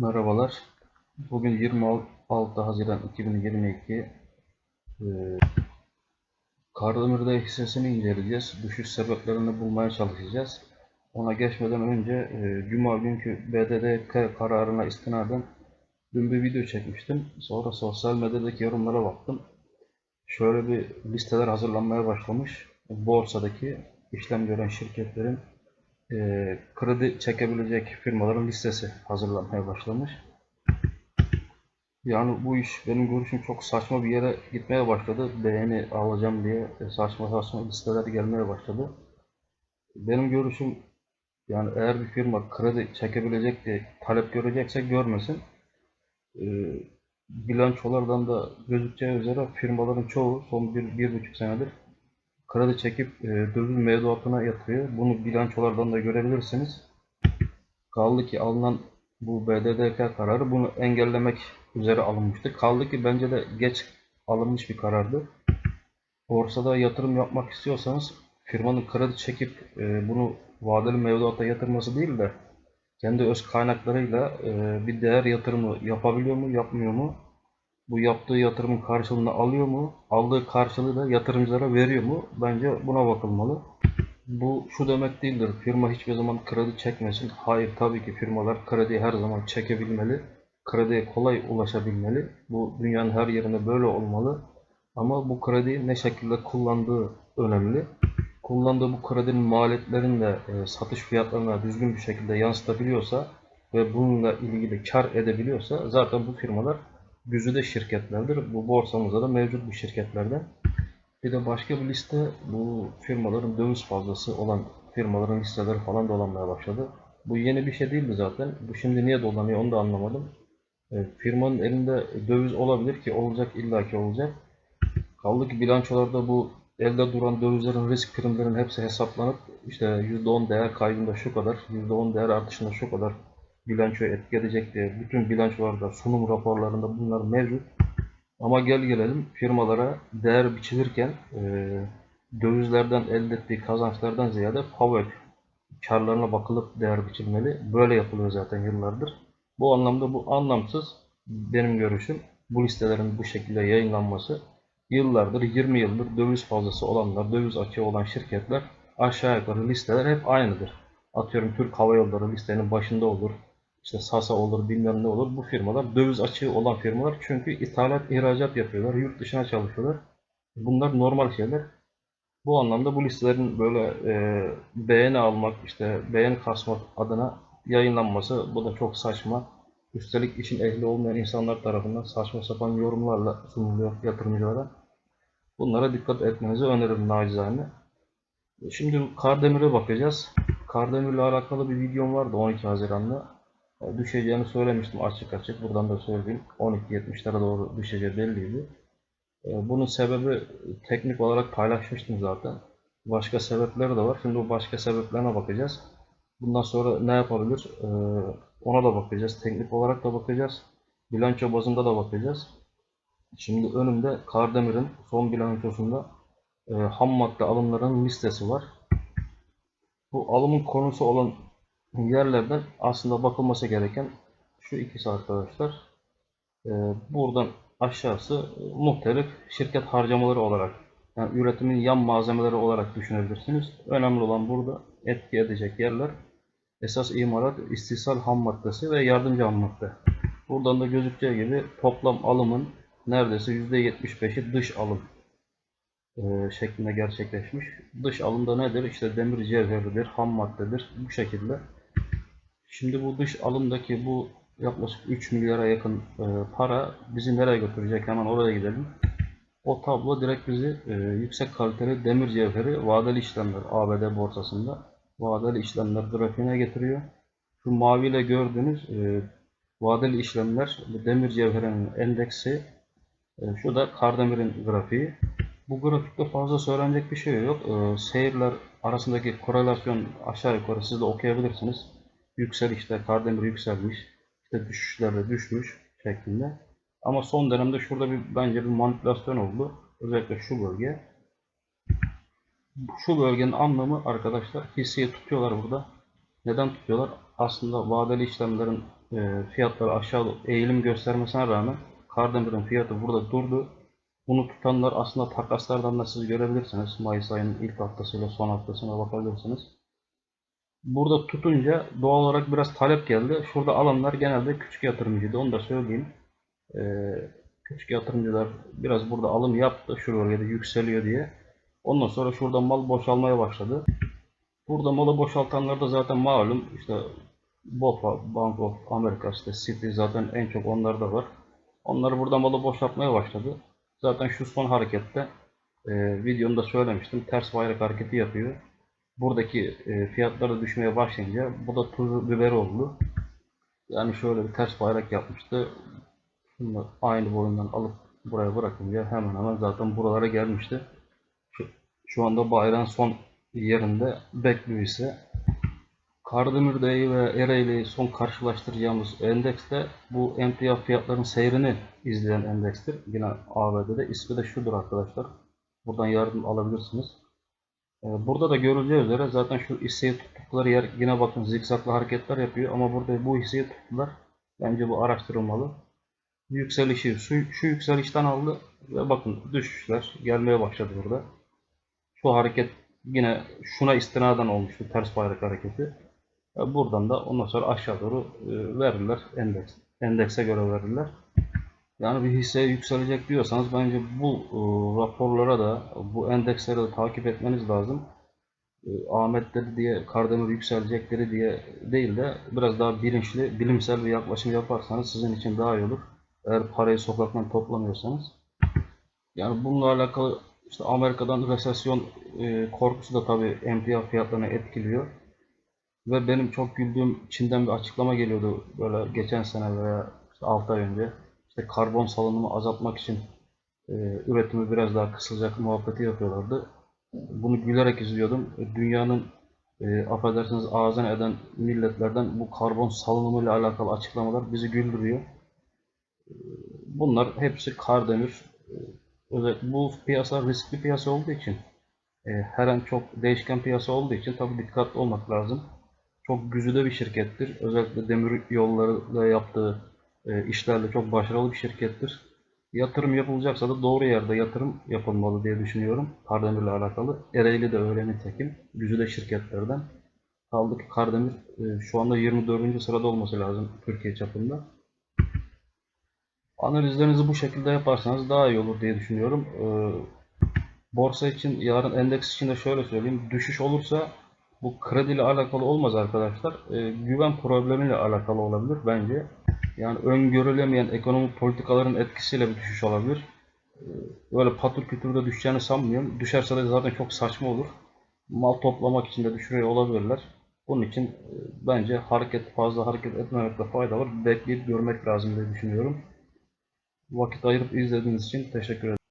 Merhabalar. Bugün 26 Haziran 2022. Ee, Kardemir'de hissesini inceleyeceğiz. Düşüş sebeplerini bulmaya çalışacağız. Ona geçmeden önce e, Cuma günkü BDDK kararına istinaden dün bir video çekmiştim. Sonra sosyal medyadaki yorumlara baktım. Şöyle bir listeler hazırlanmaya başlamış. Borsadaki işlem gören şirketlerin e, kredi çekebilecek firmaların listesi hazırlanmaya başlamış. Yani bu iş benim görüşüm çok saçma bir yere gitmeye başladı. Beğeni alacağım diye saçma saçma listeler gelmeye başladı. Benim görüşüm yani eğer bir firma kredi çekebilecek diye talep görecekse görmesin. E, bilançolardan da gözükeceği üzere firmaların çoğu son bir, bir buçuk senedir kredi çekip e, döviz mevduatına yatırıyor. Bunu bilançolardan da görebilirsiniz. Kaldı ki alınan bu BDDK kararı bunu engellemek üzere alınmıştı. Kaldı ki bence de geç alınmış bir karardı. Borsada yatırım yapmak istiyorsanız firmanın kredi çekip e, bunu vadeli mevduata yatırması değil de kendi öz kaynaklarıyla e, bir değer yatırımı yapabiliyor mu, yapmıyor mu? Bu yaptığı yatırımın karşılığını alıyor mu? Aldığı karşılığı da yatırımcılara veriyor mu? Bence buna bakılmalı. Bu şu demek değildir. Firma hiçbir zaman kredi çekmesin. Hayır tabii ki firmalar krediyi her zaman çekebilmeli. Krediye kolay ulaşabilmeli. Bu dünyanın her yerinde böyle olmalı. Ama bu krediyi ne şekilde kullandığı önemli. Kullandığı bu kredinin maliyetlerini de e, satış fiyatlarına düzgün bir şekilde yansıtabiliyorsa ve bununla ilgili kar edebiliyorsa zaten bu firmalar güzide şirketlerdir. Bu borsamızda da mevcut bu şirketlerden. Bir de başka bir liste bu firmaların döviz fazlası olan firmaların listeleri falan dolanmaya başladı. Bu yeni bir şey değildi zaten. Bu şimdi niye dolanıyor onu da anlamadım. E, firmanın elinde döviz olabilir ki olacak illaki olacak. Kaldı ki bilançolarda bu elde duran dövizlerin risk primlerinin hepsi hesaplanıp işte %10 değer kaybında şu kadar, %10 değer artışında şu kadar bilançoya etki edecek diye bütün bilançolarda, sunum raporlarında bunlar mevcut. Ama gel gelelim firmalara değer biçilirken e, dövizlerden elde ettiği kazançlardan ziyade PAVÖK karlarına bakılıp değer biçilmeli. Böyle yapılıyor zaten yıllardır. Bu anlamda bu anlamsız benim görüşüm. Bu listelerin bu şekilde yayınlanması yıllardır 20 yıldır döviz fazlası olanlar, döviz açığı olan şirketler aşağı yukarı listeler hep aynıdır. Atıyorum Türk Hava Yolları listenin başında olur. İşte Sasa olur, bilmem ne olur. Bu firmalar döviz açığı olan firmalar çünkü ithalat, ihracat yapıyorlar, yurt dışına çalışıyorlar. Bunlar normal şeyler. Bu anlamda bu listelerin böyle e, beğeni almak, işte beğeni kasmak adına yayınlanması bu da çok saçma. Üstelik işin ehli olmayan insanlar tarafından saçma sapan yorumlarla sunuluyor yatırımcılara. Bunlara dikkat etmenizi öneririm nacizane. Şimdi Kardemir'e bakacağız. Kardemir'le alakalı bir videom vardı 12 Haziran'da. Düşeceğini söylemiştim açık açık. Buradan da söyleyeyim. 12.70'lere doğru düşeceği belliydi. Bunun sebebi teknik olarak paylaşmıştım zaten. Başka sebepleri de var. Şimdi bu başka sebeplerine bakacağız. Bundan sonra ne yapabilir? Ona da bakacağız. Teknik olarak da bakacağız. Bilanço bazında da bakacağız. Şimdi önümde Kardemir'in son bilançosunda e, ham madde alımlarının listesi var. Bu alımın konusu olan yerlerden aslında bakılması gereken şu ikisi arkadaşlar. E, buradan aşağısı e, muhtelif şirket harcamaları olarak yani üretimin yan malzemeleri olarak düşünebilirsiniz. Önemli olan burada etki edecek yerler esas imalat, istisal ham maddesi ve yardımcı ham madde. Buradan da gözükeceği gibi toplam alımın neredeyse %75'i dış alım e, şeklinde gerçekleşmiş. Dış alımda nedir? İşte demir cevheridir, ham maddedir. Bu şekilde. Şimdi bu dış alımdaki bu yaklaşık 3 milyara yakın e, para bizi nereye götürecek? Hemen oraya gidelim. O tablo direkt bizi e, yüksek kaliteli demir cevheri vadeli işlemler ABD borsasında vadeli işlemler grafiğine getiriyor. Şu maviyle gördüğünüz e, vadeli işlemler bu demir cevherinin endeksi e, şu da Kardemir'in grafiği. Bu grafikte fazla söylenecek bir şey yok. E, seyirler arasındaki korelasyon aşağı yukarı siz de okuyabilirsiniz. Yükselişte Kardemir yükselmiş, işte düşüşlerde düşmüş şeklinde. Ama son dönemde şurada bir bence bir manipülasyon oldu. Özellikle şu bölge. Şu bölgenin anlamı arkadaşlar hisseyi tutuyorlar burada. Neden tutuyorlar? Aslında vadeli işlemlerin e, fiyatları aşağı eğilim göstermesine rağmen Kardemir'in fiyatı burada durdu. Bunu tutanlar aslında takaslardan da siz görebilirsiniz. Mayıs ayının ilk haftasıyla son haftasına bakabilirsiniz. Burada tutunca doğal olarak biraz talep geldi. Şurada alanlar genelde küçük yatırımcıydı. Onu da söyleyeyim. Ee, küçük yatırımcılar biraz burada alım yaptı. Şu bölgede yükseliyor diye. Ondan sonra şurada mal boşalmaya başladı. Burada malı boşaltanlar da zaten malum. İşte BOFA, Bank of America, işte Citi zaten en çok onlarda var. Onlar burada malı boşaltmaya başladı. Zaten şu son harekette e, videomda söylemiştim. Ters bayrak hareketi yapıyor. Buradaki e, fiyatlar da düşmeye başlayınca bu da tuz biber oldu. Yani şöyle bir ters bayrak yapmıştı. Şimdi aynı boyundan alıp buraya bırakınca hemen hemen zaten buralara gelmişti. Şu, şu anda bayrağın son yerinde bekliyor ise Kardemir'deyi ve Ereğli'yi son karşılaştıracağımız endekste bu emtia fiyatların seyrini izleyen endekstir. Yine ABD'de ismi de şudur arkadaşlar. Buradan yardım alabilirsiniz. Ee, Burada da görüleceği üzere zaten şu hisseyi tuttukları yer yine bakın zikzaklı hareketler yapıyor ama burada bu hisseyi tuttular. Bence bu araştırılmalı. Yükselişi şu, şu yükselişten aldı ve bakın düşüşler gelmeye başladı burada. Şu hareket yine şuna istinaden olmuştu ters bayrak hareketi. Buradan da ondan sonra aşağı doğru e, verirler endeks. Endekse göre verirler. Yani bir hisse yükselecek diyorsanız bence bu e, raporlara da bu endeksleri de takip etmeniz lazım. E, Ahmetleri diye Kardemir yükselecekleri diye değil de biraz daha bilinçli, bilimsel bir yaklaşım yaparsanız sizin için daha iyi olur. Eğer parayı sokaktan toplamıyorsanız. Yani bununla alakalı işte Amerika'dan resesyon e, korkusu da tabii emtia fiyatlarını etkiliyor. Ve benim çok güldüğüm Çin'den bir açıklama geliyordu böyle geçen sene veya işte 6 ay önce. İşte karbon salınımı azaltmak için e, üretimi biraz daha kısılacak muhabbeti yapıyorlardı. Bunu gülerek izliyordum. E, Dünyanın e, affedersiniz ağzına eden milletlerden bu karbon salınımı ile alakalı açıklamalar bizi güldürüyor. E, Bunlar hepsi Kardemir. E, özellikle bu piyasa riskli piyasa olduğu için e, her an çok değişken piyasa olduğu için tabii dikkatli olmak lazım. Çok güzide bir şirkettir. Özellikle demir yollarıyla yaptığı e, işlerle çok başarılı bir şirkettir. Yatırım yapılacaksa da doğru yerde yatırım yapılmalı diye düşünüyorum. Kardemir'le alakalı. Ereğli de öyle nitekim. Güzide şirketlerden. Kaldı ki Kardemir e, şu anda 24. sırada olması lazım Türkiye çapında. Analizlerinizi bu şekilde yaparsanız daha iyi olur diye düşünüyorum. E, borsa için yarın endeks için de şöyle söyleyeyim. Düşüş olursa bu krediyle alakalı olmaz arkadaşlar. E, güven problemiyle alakalı olabilir bence. Yani öngörülemeyen ekonomik politikaların etkisiyle bir düşüş olabilir. E, böyle patır kütürde düşeceğini sanmıyorum. Düşerse de zaten çok saçma olur. Mal toplamak için de düşürüyor olabilirler. Bunun için e, bence hareket fazla hareket etmemekte fayda var. Bekleyip görmek lazım diye düşünüyorum. Vakit ayırıp izlediğiniz için teşekkür ederim.